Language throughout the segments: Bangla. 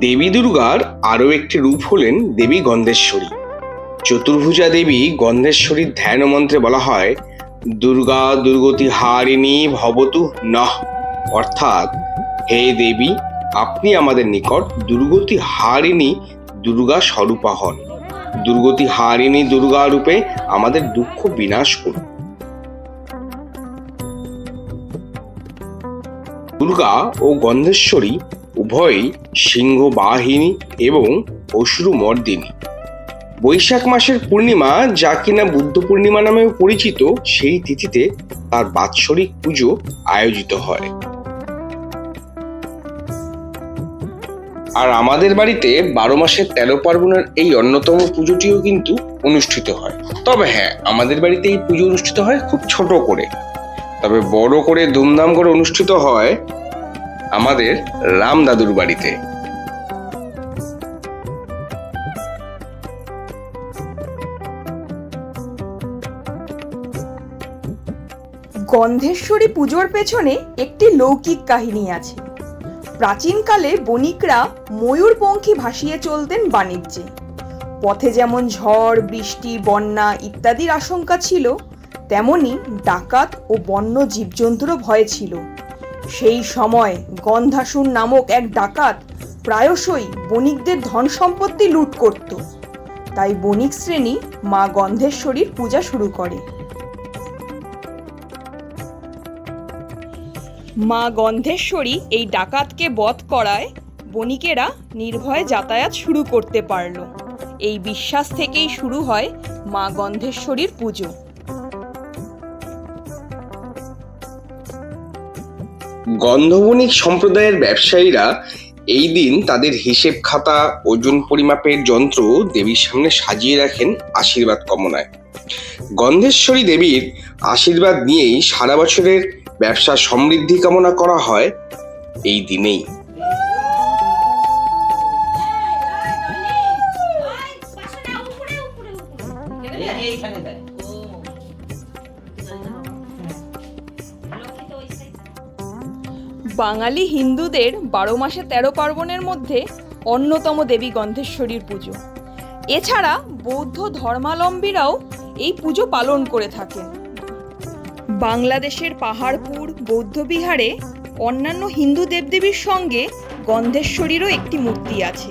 দেবী দুর্গার আরও একটি রূপ হলেন দেবী গন্ধেশ্বরী। চতুর্ভুজা দেবী গন্ধেশ্বরীর ধ্যান মন্ত্রে বলা হয়, দুর্গা দুর্গতি হারিণী ভবতু নহ অর্থাৎ, হে দেবী, আপনি আমাদের নিকট দুর্গতি হারিণী দুর্গা স্বরূপা হন। দুর্গতি হারিণী দুর্গা রূপে আমাদের দুঃখ বিনাশ করুন। দুর্গা ও গন্ধেশ্বরী উভয়ই সিংহ বাহিনী এবং অসুর মর্দিনী। বৈশাখ মাসের পূর্ণিমা, যা কিনা বুদ্ধ পূর্ণিমা নামেও পরিচিত, সেই তিথিতে তার বাৎসরিক পুজো আয়োজিত হয়। আর আমাদের বাড়িতে বারো মাসের তেরো পার্বণের এই অন্যতম পুজোটিও কিন্তু অনুষ্ঠিত হয়। তবে হ্যাঁ আমাদের বাড়িতে এই পুজো অনুষ্ঠিত হয় খুব ছোট করে। তবে বড় করে ধুমধাম করে অনুষ্ঠিত হয় আমাদের রাম দাদুর বাড়িতে। গন্ধেশ্বরী পুজোর পেছনে একটি লৌকিক কাহিনী আছে। প্রাচীনকালে বণিকরা ময়ূরপঙ্খী ভাসিয়ে চলতেন বাণিজ্যে। পথে যেমন ঝড়, বৃষ্টি, বন্যা ইত্যাদির আশঙ্কা ছিল, তেমনি ডাকাত ও বন্য জীবজন্তুরও ভয় ছিল। সেই সময় গন্ধাসুর নামক এক ডাকাত প্রায়শই বণিকদের ধন সম্পত্তি লুট করত। তাই বণিক শ্রেণি মা গন্ধেশ্বরীর পূজা শুরু করে। মা গন্ধেশ্বরী এই ডাকাতকে বধ করায় বণিকেরা নির্ভয়ে যাতায়াত শুরু করতে পারল। এই বিশ্বাস থেকেই শুরু হয় মা গন্ধেশ্বরীর পুজো। গন্ধবণিক সম্প্রদায়ের ব্যবসায়ীরা এই দিন তাদের হিসেব খাতা ওজন পরিমাপের যন্ত্র দেবীর সামনে সাজিয়ে রাখেন আশীর্বাদ কমনায় গন্ধেশ্বরী দেবীর আশীর্বাদ নিয়েই সারা বছরের ব্যবসা সমৃদ্ধি কামনা করা হয় এই দিনেই এইখানে বাঙালি হিন্দুদের বারো মাসে তেরো পার্বণের মধ্যে অন্যতম দেবী গন্ধেশ্বরীর পুজো। এছাড়া বৌদ্ধ ধর্মাবলম্বীরাও এই পুজো পালন করে থাকেন। বাংলাদেশের পাহাড়পুর বৌদ্ধবিহারে অন্যান্য হিন্দু দেবদেবীর সঙ্গে গন্ধেশ্বরীরও একটি মূর্তি আছে।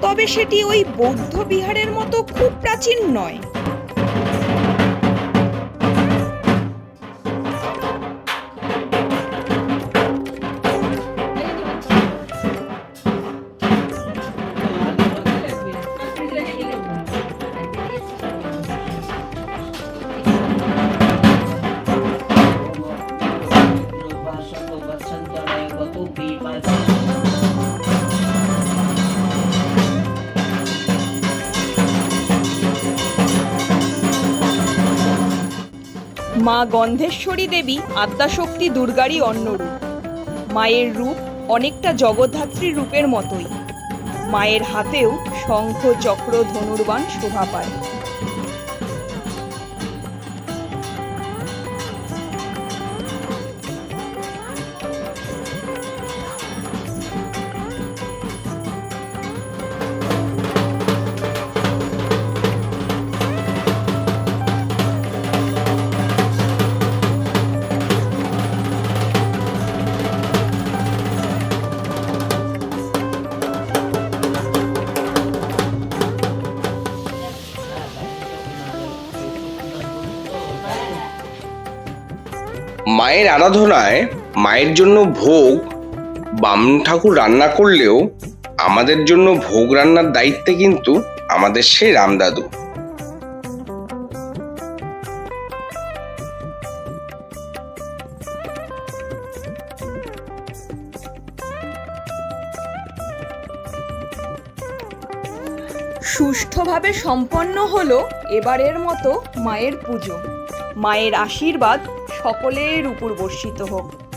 তবে সেটি ওই বৌদ্ধ বিহারের মতো খুব প্রাচীন নয়। মা গন্ধেশ্বরী দেবী আদ্যাশক্তি দুর্গারই অন্যরূপ। মায়ের রূপ অনেকটা জগদ্ধাত্রী রূপের মতোই। মায়ের হাতেও শঙ্খ, চক্র, ধনুর্বাণ শোভা পায়। মায়ের আরাধনায় মায়ের জন্য ভোগ, বাম ঠাকুর রান্না করলেও আমাদের জন্য ভোগ রান্নার দায়িত্বে কিন্তু আমাদের সেই রামদাদু। সুষ্ঠুভাবে সম্পন্ন হলো এবারের মতো মায়ের পুজো। মায়ের আশীর্বাদ সকলের উপর বর্ষিত হোক।